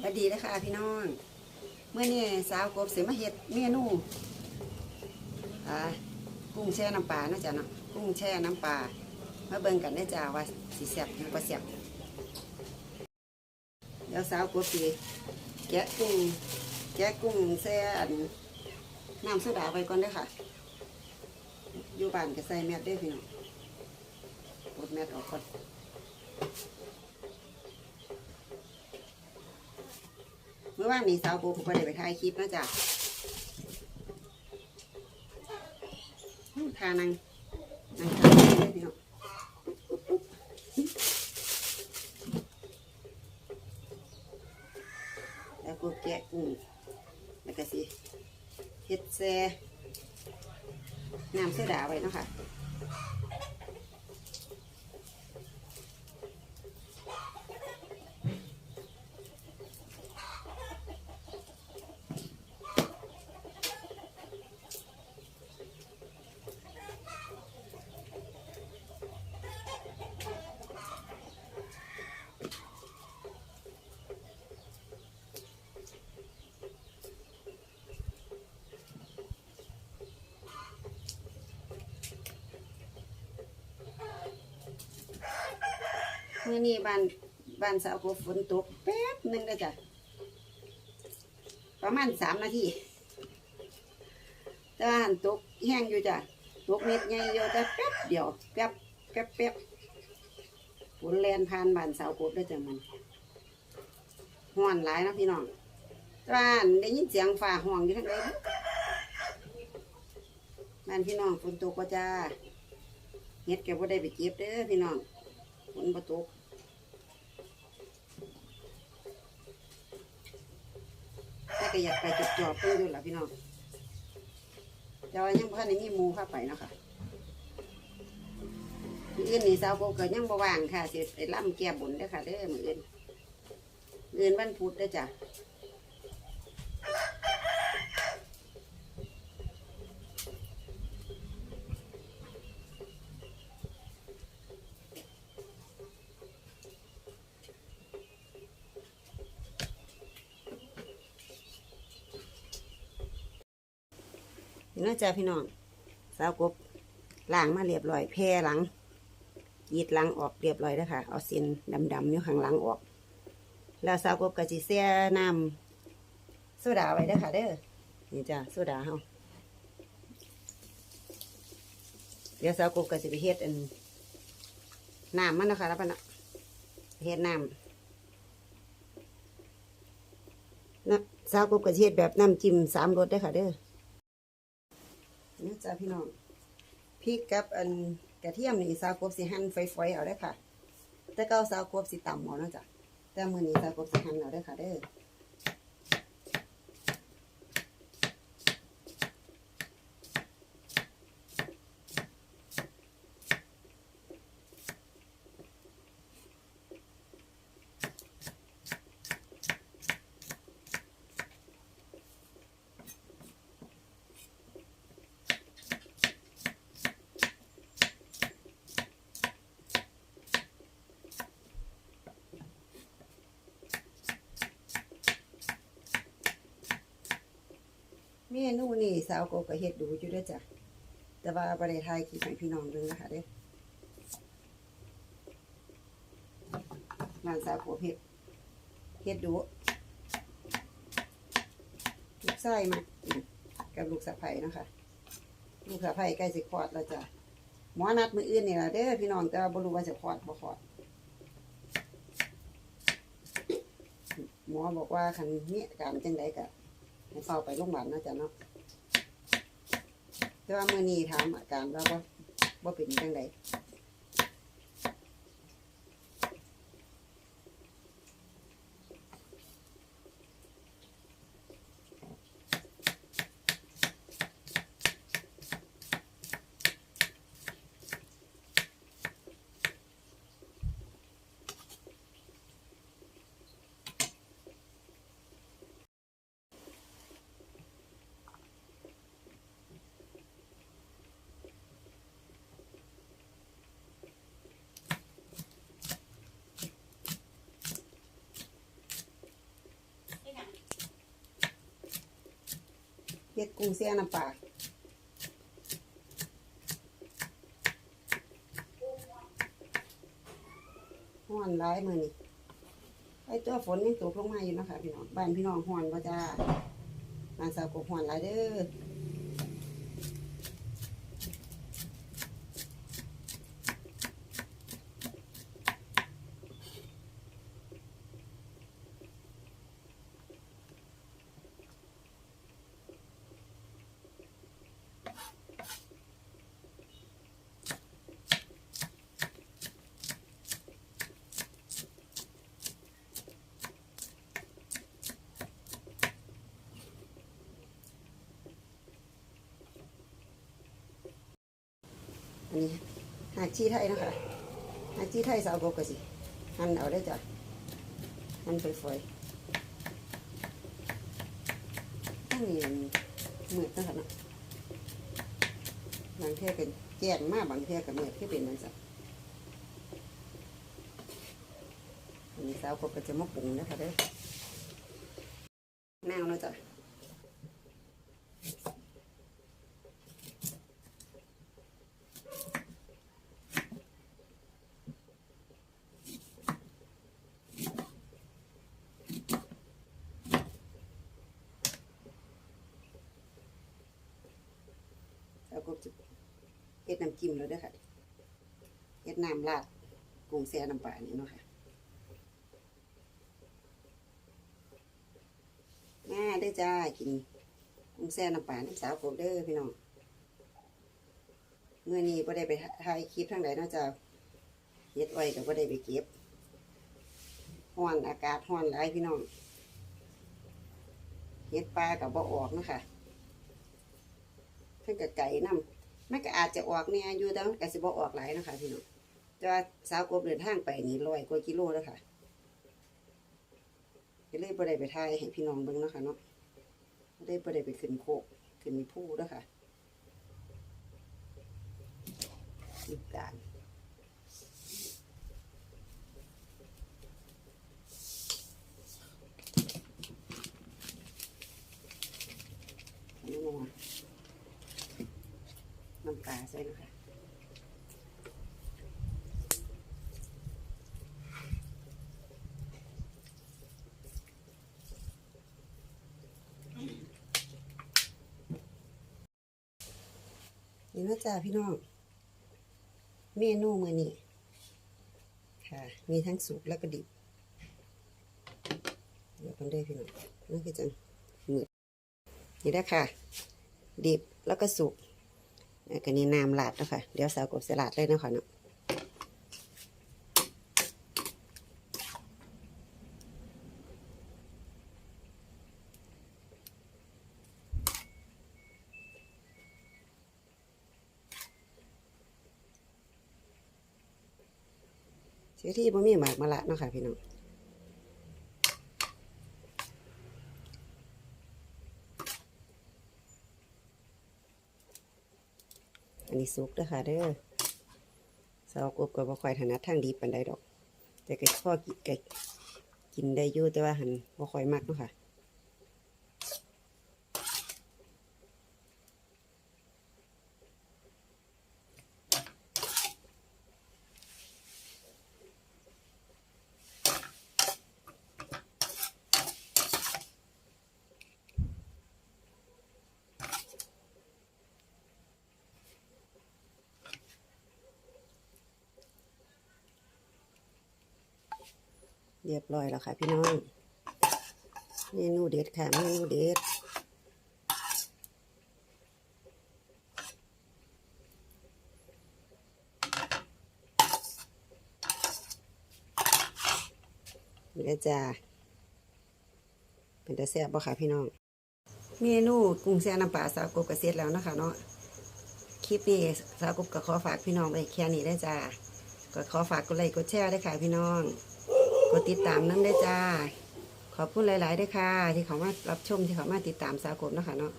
สวัสดีนะคะพี่น้องเมื่อนี้สาวกบเสียมาเฮ็ดเมนูอ่ากุ้งแช่น้ำปลาเนาะจ๊ะเนาะกุ้งแช่น้ำปลามาเบิ่งกันได้จ้าว่าสิแซ่บหรือบ่แซ่บเดี๋ยวสาวกบสิแกะกุ้งแกะกุ้งแช่อันน้ำโซดาไปก่อนด้อค่ะ อยู่บ้านก็ใส่แมสเด้พี่น้องปลดแมสออกก่อน เมื่อวานนี้สาวปูผมก็ได้ไปถ่ายคลิปนะจ๊ะทานังนังทาเลยพี่น้องแล้วก็แกะกุ้งแล้วก็สิเฮ็ดแซ่น้ำโซดาไว้เนาะค่ะ เมื่อนี้บ้านบ้านสาวกบฝนตกแป๊บหนึ่งเลยจ้ะประมาณสามนาทีแต่ว่าหันตกแห้งอยู่จ้ะตกเม็ดใหญ่อยู่แต่แป๊บเดียวแป๊บแป๊บแป๊บฝนแลนผ่านบ้านสาวกบด้จ้ะมันห้อนหลายนะพี่น้องแต่ว่านได้ยินเสียงฝ่าห้องอยู่ทั้งเลยบ้านพี่น้องฝนตกก็จ้าเฮ็ดแกบ่ได้ไปเก็บเด้อพี่น้องฝนประตก แต่ก็อยากไปจดจอบเพิ่งด้วยล่ะพี่น้องแต่ว่ายังพ่ทันได้มีหมูเข้าไปเนาะคะมืออื่นนี่สาวโบเกิดยังบว่างค่ะสิไปล่ำแก่บุญเด้อค่ะเด้อมืออื่นมื้ออื่นวันพุธเด้อจ้ะ นี่เนาะจ้ะพี่น้องสาวกบล้างมาเรียบร้อยแพร่หลังยีดหลังออกเรียบร้อยแล้วค่ะ เอาเส้นดำๆอยู่ข้างหลังออก แล้วสาวกบก็สิแช่น้ำโซดาไว้ด้ค่ะเด้อนี่จ้ะโซดาเฮาเดี๋ยวสาวกบก็สิไปเฮ็ดอันน้ำมันนะคะแล้วปะนะเฮ็ดน้ำนะสาวกบก็สิเฮ็ดแบบน้ำจิ้มสามรสเด้ค่ะเด้อ นี่จ้าพี่น้องพริกกับอันกระเทียมนี่สาวกบสีหั่นฝอยๆเอาได้ค่ะ แต่เก้าสาวกบสีต่ำเอาเนาะจ้ะแต่มือนี้สาวกบสีหั่นเอาได้ค่ะเด้อ มนูนี่สาวโกก็เฮ็ดดูอยู่ด้อจ้ะ แต่ว่าบ่ได้ถ่ายคลิปให้พี่น้องเบิ่งนะคะเด้อร้านสาวกเฮ็ดเฮ็ดดูลูกไส้มากับลูกสะใภ้นะคะ ลูกสะใภ้ใกล้สิคลอดแล้วจ้ะหมอนัดมืออื่นนี่ละเด้อพี่น้องแต่ว่าบ่รู้ว่าจะคลอดบ่คลอดหมอบอกว่าคันนี้การจังไดก็ ให้เฝ้าไปโรงพยาบาลเนาะจ้ะเนาะแต่ว่ามื้อนี้ถามอาการว่าบ่บ่เป็นจังได เฮ็ดกุ้งเสียน้ำปลาห้อนร้ายมือนี่ไอ้ตัวฝนยังตกลงมาอยู่นะคะพี่น้อง บ้านพี่น้องห้อนก็จ้าบ้านสาวกบห้อนหลายเด้อ นนี้หากชี้ไทยนะคะหากชี้ไทยสาวกบกสิหั่นเอาได้จ้ะหั่นฝอยๆต้องมีมืดเนาะคะเนาะบางเทีเป็นแจ้งมากบางเทีกับมืดที่เป็นมันสักอันนี้สาวกบก็จะมาปรุงนะคะเด้อแนวเนาะจ้ะ แล้วก็จะเฮ็ดน้ำจิ้มแล้วด้วยค่ะเฮ็ดน้ำราดกุ้งแซ่น้ำปลานี่เนาะค่ะแม่ได้อจ้ากินกุ้งแซ่น้ำปลาน้ำสาวกบเด้อพี่น้องเมื่อนี้ไ่ได้ไปถ่ายคลิปทางไหนนาะจ้าเฮ็ดไว้ก็บ่ได้ไปเก็บฮ้อนอากาศฮ้อนหลายพี่น้องเฮ็ดปลากับบ่ออกนะค่ะ เพิ่นก็ไก่นำมันก็อาจจะออกเนี่ยอยู่แต่มันก็สิบ่ออกหลายนะคะพี่น้องแต่ว่าสาวกบเดินทางไปนี่ร้อยกว่ากิโลแล้วค่ะก็เลยบ่ได้ไปทายให้พี่น้องเบิ่งเนาะค่ะเนาะได้บ่ได้ไปขึ้นโคกขึ้นผู้แล้วค่ะอีกการน้ำมัน น้ำปลา ใส่นะคะนี่นะจ๊ะพี่น้อง เมนูมือนี้ค่ะ มีทั้งสุกแล้วก็ดิบ เดี๋ยวกันได้พี่น้องนั่นคือจังมืดนี่นะค่ะ ดิบแล้วก็สุก แล้วก็นี่น้ำลาดนะคะเดี๋ยวสาวกบสลัดเลยนะคะเนาะเสียที่บ่มีหมากมาละเนาะค่ะพี่น้อง นนี้สุกเด้อค่ะเด้อสาวกบก็บ่ค่อยถนัดทางดีปานใดดอก แต่ก็พอกินก็กินได้อยู่แต่ว่าหันบ่ค่อยมักเนาะค่ะ เรียบร้อยแล้วค่ะพี่น้องเมนูเด็ดค่ะเมนูเด็ดนี่แหละจ้าเป็นตาแซ่บบ่ค่ะพี่น้อง เมนูกุ้งแซ่น้ำปลาสาวกบกระเซ็จแล้วนะคะเนาะคลิปนี้สาวกบก็ขอฝากพี่น้องไว้แค่นี้ได้จ้าก็ขอฝากกดไลค์กดแชร์ได้ค่ะพี่น้อง กดติดตามน้ำได้จ้า ขอบคุณหลายๆด้วยค่ะ ที่เขามารับชมที่เขามาติดตามสาวกบนะคะเนาะ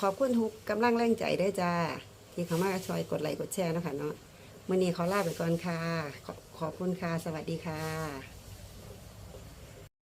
ขอบคุณทุกกำลังแรงใจด้วยจ้า ที่เขามาช่วยกดไลค์กดแชร์นะคะเนาะมื่อนี้ขาลาไปก่อนค่ะขอบขอบคุณค่ะ สวัสดีค่ะ